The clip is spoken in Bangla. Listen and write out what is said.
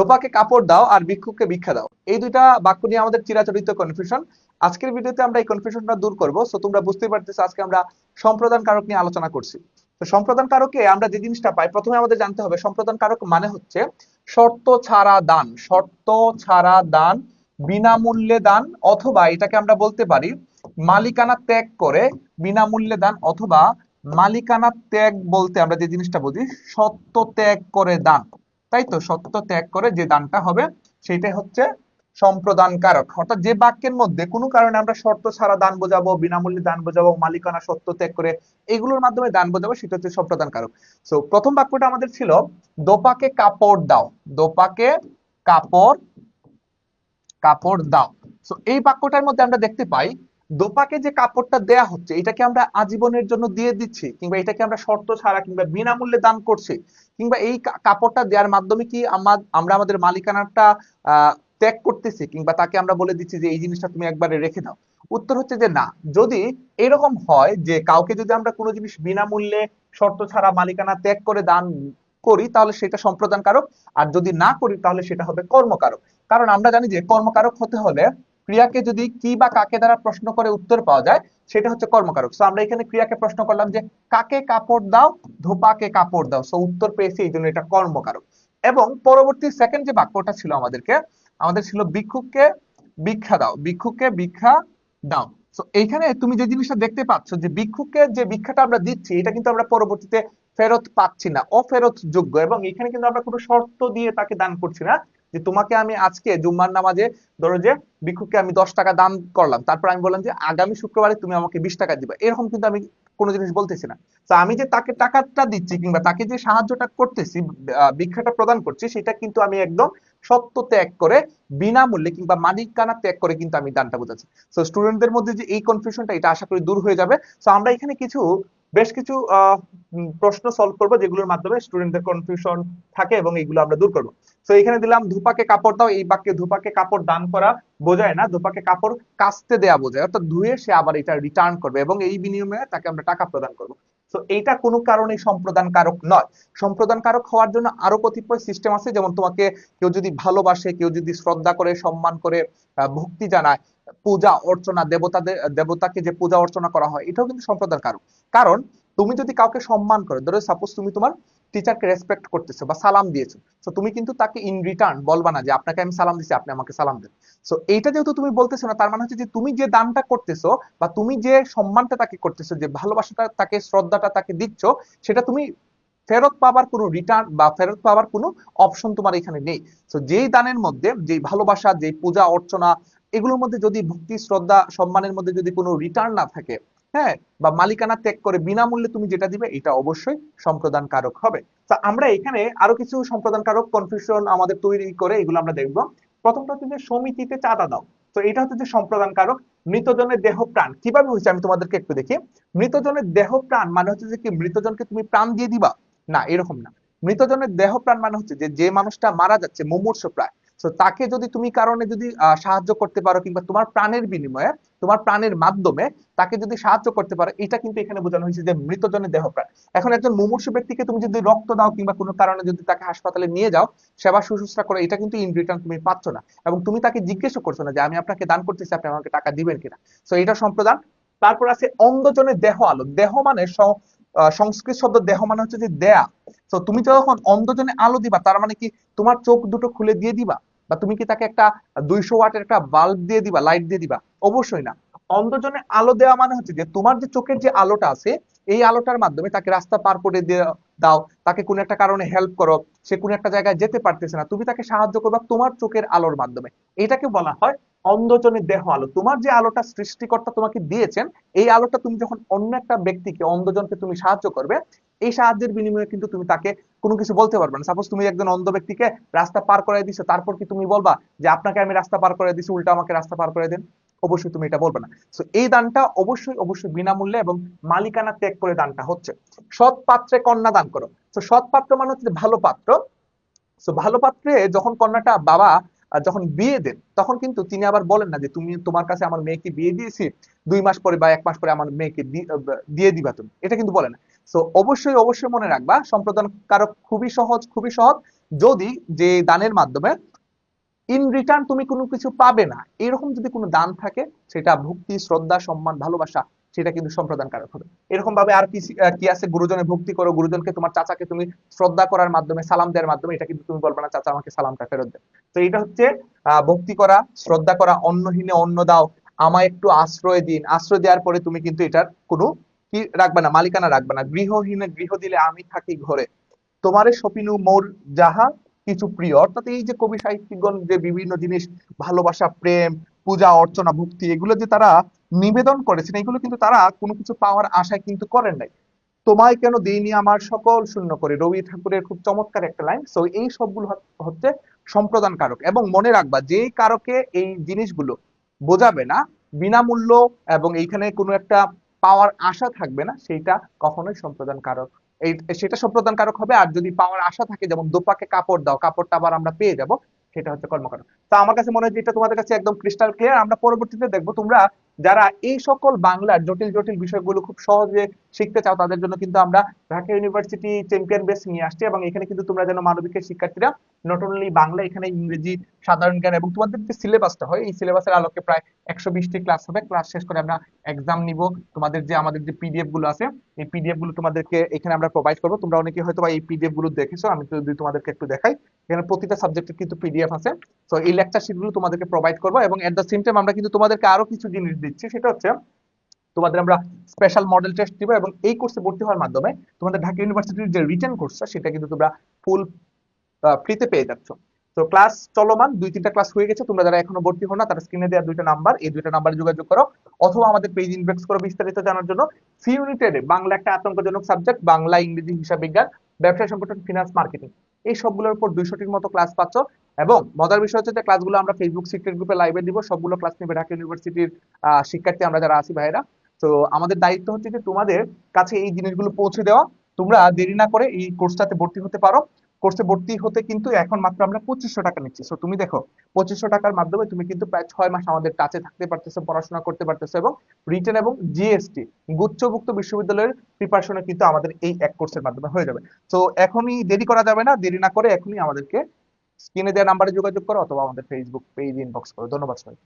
ধোপাকে কাপড় দাও আর ভিক্ষুককে ভিক্ষা দাও। এই দুইটা বাক্য নিয়ে আমাদের চিরাচরিত কনফিউশন আজকের ভিডিওতে আমরা এই কনফিউশনটা দূর করব। সো তোমরা বুঝতেই পারতেছো আজকে আমরা সম্প্রদান কারক নিয়ে আলোচনা করছি। তো সম্প্রদান কারকে আমরা যে জিনিসটা পাই, প্রথমে আমাদের জানতে হবে সম্প্রদান কারক মানে হচ্ছে শর্ত ছাড়া দান। শর্ত ছাড়া দান, বিনামূল্যে দান অথবা এটাকে আমরা বলতে পারি মালিকানা ত্যাগ করে বিনামূল্যে দান অথবা মালিকানা ত্যাগ বলতে আমরা যে জিনিসটা বুঝি সত্য ত্যাগ করে দান। তাই তো? সত্য ত্যাগ করে যে দানটা হবে সেটাই হচ্ছে সম্প্রদান কারক অর্থাৎ যে বাক্যের মধ্যে কোনো কারণে আমরা শর্ত ছাড়া দান বোঝাবো, বিনামূল্যে দান বোঝাবো, মালিকানা সত্য ত্যাগ করে এগুলোর মাধ্যমে দান বোঝাবো, সেটা হচ্ছে সম্প্রদান কারক সো প্রথম বাক্যটা আমাদের ছিল, দোপাকে কাপড় দাও। দোপাকে কাপড় কাপড় দাও। সো এই বাক্যটার মধ্যে আমরা দেখতে পাই দোপাকে যে কাপড়টা দেয়া হচ্ছে, এটাকে আমরা আজীবনের জন্য দিয়ে দিচ্ছি, কিংবা এটাকে আমরা শর্ত ছাড়া কিংবা বিনামূল্যে দান করছি, কিংবা এই কাপড়টা দেওয়ার মাধ্যমে কি আমা- আমরা আমাদের মালিকানাটা ত্যাগ করতেছি, কিংবা তাকে আমরা বলে দিচ্ছি যে, এই জিনিসটা তুমি একবারে রেখে দাও। উত্তর হচ্ছে যে, না। যদি এরকম হয় যে, কাউকে যদি আমরা কোনো জিনিস বিনামূল্যে শর্ত ছাড়া মালিকানা ত্যাগ করে দান করি, তাহলে সেটা সম্প্রদান কারক আর যদি না করি, তাহলে সেটা হবে কর্মকারক। কারণ আমরা জানি যে, কর্মকারক হতে হলে ক্রিয়াকে যদি কি বা কাকে দ্বারা প্রশ্ন করে উত্তর পাওয়া যায়, সেটা হচ্ছে কর্মকারক। সো আমরা এখানে ক্রিয়াকে প্রশ্ন করলাম যে, কাকে কাপড় দাও, ধোপাকে কাপড় দাও। সো উত্তর পেয়েছি, এই জন্য এটা কর্মকারক। এবং পরবর্তী সেকেন্ড যে বাক্যটা ছিল আমাদেরকে, আমাদের ছিল ভিক্ষুককে ভিক্ষা দাও, ভিক্ষুককে ভিক্ষা দাও। তো এইখানে তুমি যে জিনিসটা দেখতে পাচ্ছ যে ভিক্ষুককে যে ভিক্ষাটা আমরা দিচ্ছি, এটা কিন্তু আমরা পরবর্তীতে ফেরত পাচ্ছি না অফেরত যোগ্য এবং এখানে কিন্তু আমরা কোনো শর্ত দিয়ে তাকে দান করছি না। যে তোমাকে আমি আজকে জুম্মার নামাজে ধরো যে ভিক্ষুককে আমি দশ টাকা দান করলাম, তারপর আমি বললাম যে আগামী শুক্রবারে তুমি আমাকে বিশ টাকা দিবা। এরকম কিন্তু আমি কোনো জিনিস বলতেছি না। তো আমি যে তাকে টাকাটা দিচ্ছি কিংবা তাকে যে সাহায্যটা করতেছি ভিক্ষাটা প্রদান করছি, সেটা কিন্তু আমি একদম সত্য ত্যাগ করে, বিনামূল্যে কিংবা মালিকানা ত্যাগ করে কিন্তু আমি দানটা বোঝাচ্ছি। তো স্টুডেন্টদের মধ্যে যে এই কনফিউশনটা এটা আশা করি দূর হয়ে যাবে। তো আমরা এখানে কিছু বেশ কিছু প্রশ্ন সলভ করব যেগুলোর মাধ্যমে স্টুডেন্টদের কনফিউশন থাকে এবং এগুলো আমরা দূর করব। তো এখানে দিলাম ধূপাকে কাপড় দাও, এই বাক্যে ধূপাকে কাপড় দান করা বোঝায় না, ধূপাকে কাপড় কাচতে দেয়া বোঝায়। অর্থাৎ ধুয়ে সে আবার এটা রিটার্ন করবে এবং এই বিনিময়ে তাকে আমরা টাকা প্রদান করব। তো এইটা কোনো কারণে সম্প্রদান কারক নয়। সম্প্রদান কারক হওয়ার জন্য আরও কতিপয় সিস্টেম আছে, যেমন তোমাকে কেউ যদি ভালোবাসে, কেউ যদি শ্রদ্ধা করে, সম্মান করে ভক্তি জানায়, পূজা অর্চনা, দেবতাদের, দেবতাকে যে পূজা অর্চনা করা হয়, এটাও কিন্তু সম্প্রদান কারক কারণ তুমি যদি কাউকে সম্মান করো, ধরো সাপোজ তুমি তোমার টিচারকে রেসপেক্ট করতেছো বা সালাম দিয়েছ, তো তুমি কিন্তু তাকে ইন রিটার্ন বলবা না যে, আপনাকে আমি সালাম দিছি, আপনি আমাকে সালাম দেন। সো এইটা যেহেতু তুমি বলতেছো না, তার মানে হচ্ছে যে তুমি যে দানটা করতেছো বা তুমি যে সম্মানটা তাকে করতেছো, যে ভালোবাসাটা তাকে, শ্রদ্ধাটা তাকে দিচ্ছ, সেটা তুমি ফেরত পাবার কোনো রিটার্ন বা ফেরত পাবার কোনো অপশন তোমার এখানে নেই। তো যেই দানের মধ্যে, যেই ভালোবাসা, যেই পূজা, অর্চনা, এগুলোর মধ্যে যদি ভক্তি, শ্রদ্ধা, সম্মানের মধ্যে যদি কোনো রিটার্ন না থাকে হ্যাঁ বা মালিকানা ত্যাগ করে বিনামূল্যে তুমি যেটা দিবে, এটা অবশ্যই সম্প্রদান কারক হবে। তা আমরা এখানে আরও কিছু সম্প্রদান কারক কনফিউশন আমাদের তৈরি করে এগুলো আমরা দেখব। প্রথমটা হচ্ছে যে সমিতিতে চাঁদা দাও। তো এটা হচ্ছে যে সম্প্রদান কারক মৃতজনের দেহ প্রাণ কীভাবে হয়েছে আমি তোমাদেরকে একটু দেখি। মৃতজনের দেহ প্রাণ মানে হচ্ছে যে কি? মৃতজনকে তুমি প্রাণ দিয়ে দিবা? না, এরকম না। মৃতজনের দেহ প্রাণ মানে হচ্ছে যে যে মানুষটা মারা যাচ্ছে মুমূর্ষ প্রায় তো তাকে যদি তুমি কারণে যদি সাহায্য করতে পারো কিংবা তোমার প্রাণের বিনিময়ে তোমার প্রাণের মাধ্যমে তাকে যদি সাহায্য করতে পারো, এটা কিন্তু এখানে বোঝানো হয়েছে যে মৃতজনের দেহ প্রাণ। এখন একজন মুমূর্ষ ব্যক্তিকে তুমি যদি রক্ত দাও কিংবা কোনো কারণে যদি তাকে হাসপাতালে নিয়ে যাও, সেবা শুশ্রূষা করে, এটা কিন্তু ইন রিটার্ন তুমি পাচ্ছ না। এবং তুমি তাকে জিজ্ঞেসও করছ না যে, আমি আপনাকে দান করতেছি, আপনি আমাকে টাকা দিবেন কিনা? তো এটা সম্প্রদান। তারপর আছে অন্ধজনের দেহ আলো। দেহ মানে সংস্কৃত শব্দ দেহ মানে হচ্ছে যে দেয়া। তো তুমি যখন অন্ধজনে আলো দিবা, তার মানে কি তোমার চোখ দুটো খুলে দিয়ে দিবা? বা তুমি কি তাকে একটা দুইশো ওয়াটের একটা বাল্ব দিয়ে দিবা লাইট দিয়ে দিবা? অবশ্যই না। অন্ধজনে আলো দেওয়া মানে হচ্ছে যে তোমার যে চোখের যে আলোটা আছে, এই আলোটার মাধ্যমে তাকে রাস্তা পার করে দাও। তাকে কোনো একটা কারণে হেল্প করো। সে কোনো একটা জায়গায় যেতে পারতেছে না। তুমি তাকে সাহায্য করবা তোমার চোখের আলোর মাধ্যমে। এটাকে বলা হয় অন্ধজনের দেহ আলো। তোমার যে আলোটা সৃষ্টিকর্তা তোমাকে দিয়েছেন, এই আলোটা তুমি যখন অন্য একটা ব্যক্তিকে, অন্ধজনকে তুমি সাহায্য করবে, এই সাহায্যের বিনিময়ে কিন্তু তুমি তাকে কোনো কিছু বলতে পারবে না। সাপোজ তুমি একজন অন্ধ ব্যক্তিকে রাস্তা পার করে দিছো, তারপর কি তুমি বলবা যে, আপনাকে আমি রাস্তা পার করে দিছি, উল্টা আমাকে রাস্তা পার করে দেন অবশ্যই তুমি এটা বলবে না। তো এই দানটা অবশ্যই অবশ্যই বিনামূল্যে এবং মালিকানা ত্যাগ করে দানটা হচ্ছে। সৎ পাত্রে কন্যা দান করো। তো সৎ পাত্র মানে হচ্ছে ভালো পাত্র। তো ভালো পাত্রে যখন কন্যাটা বাবা যখন বিয়ে দেন, তখন কিন্তু তিনি আবার বলেন না যে তুমি তোমার কাছে আমার মেয়েকে বিয়ে দিয়েছি, দুই মাস পরে বা এক মাস পরে আমার মেয়েকে দিয়ে দিবা তুমি। এটা কিন্তু বলে না। তো অবশ্যই অবশ্যই মনে রাখবা সম্প্রদান কারক খুবই সহজ খুবই সহজ। যদি যে দানের মাধ্যমে ইন রিটার্ন তুমি কোনো কিছু পাবে না, এরকম যদি কোনো দান থাকে, সেটা ভক্তি, শ্রদ্ধা, সম্মান, ভালোবাসা সেটা কিন্তু সম্প্রদানকারক হবে। এরকম ভাবে আর কি আছে? গুরুজনে ভক্তি করো, গুরুজনকে তোমার চাচাকে তুমি শ্রদ্ধা করার মাধ্যমে, সালাম দেওয়ার মাধ্যমে, এটা কিন্তু তুমি বলবে না, চাচা, আমাকে সালামটা ফেরত দেয় তো এটা হচ্ছে ভক্তি করা, শ্রদ্ধা করা, অন্নহীনে অন্ন দাও, আমায় একটু আশ্রয় দিন। আশ্রয় দেওয়ার পরে তুমি কিন্তু এটার কোনো কি রাখবে না, মালিকানা রাখবে না। গৃহহীনে গৃহ দিলে আমি থাকি ঘরে। তোমারে সপিনু মোর যাহা কিছু প্রিয়। অর্থাৎ এই যে কবি সাহিত্যিকগণ যে বিভিন্ন জিনিস, ভালোবাসা, প্রেম, পূজা, অর্চনা, ভক্তি, এগুলো যে তারা নিবেদন করেছেন এগুলো কিন্তু তারা কোনো কিছু পাওয়ার আশায় কিন্তু করেন নাই। তোমায় কেন দিইনি আমার সকল শূন্য করে? রবি ঠাকুরের খুব চমৎকার একটা লাইন। সো এই সবগুলো হচ্ছে সম্প্রদান কারক এবং মনে রাখবা, যে কারকে এই জিনিসগুলো বোঝাবে না, বিনামূল্য এবং এইখানে কোনো একটা পাওয়ার আশা থাকবে না, সেইটা কখনোই সম্প্রদান কারক এই, সেটা সম্প্রদান কারক হবে। আর যদি পাওয়ার আশা থাকে, যেমন দোপাকে কাপড় দাও, কাপড়টা আবার আমরা পেয়ে যাব, সেটা হচ্ছে কর্মকারক। তো আমার কাছে মনে হয় যে এটা তোমাদের কাছে একদম ক্রিস্টাল ক্লিয়ার আমরা পরবর্তীতে দেখব তোমরা যারা এই সকল বাংলার জটিল জটিল বিষয়গুলো খুব সহজে শিখতে চাও, তাদের জন্য কিন্তু আমরা ঢাকা ইউনিভার্সিটি চ্যাম্পিয়ন বেস নিয়ে আসছি এবং এখানে কিন্তু তোমরা যেন মানবিকের শিক্ষার্থীরা নট অনলি বাংলা, এখানে ইংরেজি, সাধারণ জ্ঞান এবং তোমাদের যে সিলেবাসটা হয়, এই সিলেবাসের আলোকে প্রায় একশো বিশটি ক্লাস হবে। ক্লাস শেষ করে আমরা এক্সাম নিব। তোমাদের যে, আমাদের যে পিডিএফগুলো আছে, এই পিডিএফগুলো তোমাদেরকে এখানে আমরা প্রোভাইড করব। তোমরা অনেকে হয়তো এই পিডিএফগুলো দেখেছ, আমি যদি তোমাদেরকে একটু দেখাই। এখানে প্রতিটা সাবজেক্টের কিন্তু পিডিএফ আছে। তো এই লেকচার শিটগুলো তোমাদেরকে প্রোভাইড করব এবং এট দ্য সেম টাইম আমরা কিন্তু তোমাদেরকে আরও কিছু জিনিস দিচ্ছি। সেটা হচ্ছে, তোমাদের আমরা স্পেশাল মডেল টেস্ট দিব এবং এই কোর্সে ভর্তি হওয়ার মাধ্যমে তোমাদের ঢাকা ইউনিভার্সিটির যে রিটার্ন কোর্সটা সেটা কিন্তু তোমরা ফুল ফ্রিতে পেয়ে যাচ্ছ। তো ক্লাস চলমান, দুই তিনটা ক্লাস হয়ে গেছে। তোমরা যারা এখনও ভর্তি হো না, তারা স্ক্রিনে দেওয়া দুইটা নাম্বার এই দুইটা নাম্বারে যোগাযোগ করো। অথবা আমাদের পেজ ইনবক্স করো বিস্তারিত জানার জন্য। সি ইউনিটেড বাংলা একটা আতঙ্কজনক সাবজেক্ট বাংলা, ইংরেজি, হিসাব বিজ্ঞান, ব্যবসায় সংগঠন ফিনান্স মার্কেটিং এই সবগুলোর উপর দুইশোটির মতো ক্লাস পাচ্ছ। এবং মজার বিষয় হচ্ছে যে ক্লাসগুলো আমরা ফেসবুক সিক্রেট গ্রুপে লাইভে দিব। সবগুলো ক্লাস নিবে ঢাকা ইউনিভার্সিটির শিক্ষার্থী আমরা যারা আছি ভাইরা তো আমাদের দায়িত্ব হচ্ছে যে তোমাদের কাছে এই জিনিসগুলো পৌঁছে দেওয়া। তোমরা দেরি না করে এই কোর্সটাতে ভর্তি হতে পারো। কোর্সে ভর্তি হতে কিন্তু এখন মাত্র আমরা পঁচিশশো টাকা নিচ্ছি। সো তুমি দেখো, পঁচিশশো টাকার মাধ্যমে তুমি কিন্তু প্রায় ছয় মাস আমাদের কাছে থাকতে পারতেছো, পড়াশোনা করতে পারতেছো এবং রিটেন এবং জিএসটি গুচ্ছভুক্ত বিশ্ববিদ্যালয়ের প্রিপারেশনে কিন্তু আমাদের এই এক কোর্সের মাধ্যমে হয়ে যাবে। তো এখনই দেরি করা যাবে না, দেরি না করে এখনই আমাদেরকে স্ক্রিনে দেওয়া নাম্বারে যোগাযোগ করো অথবা আমাদের ফেসবুক পেজ ইনবক্স করো। ধন্যবাদ সবাই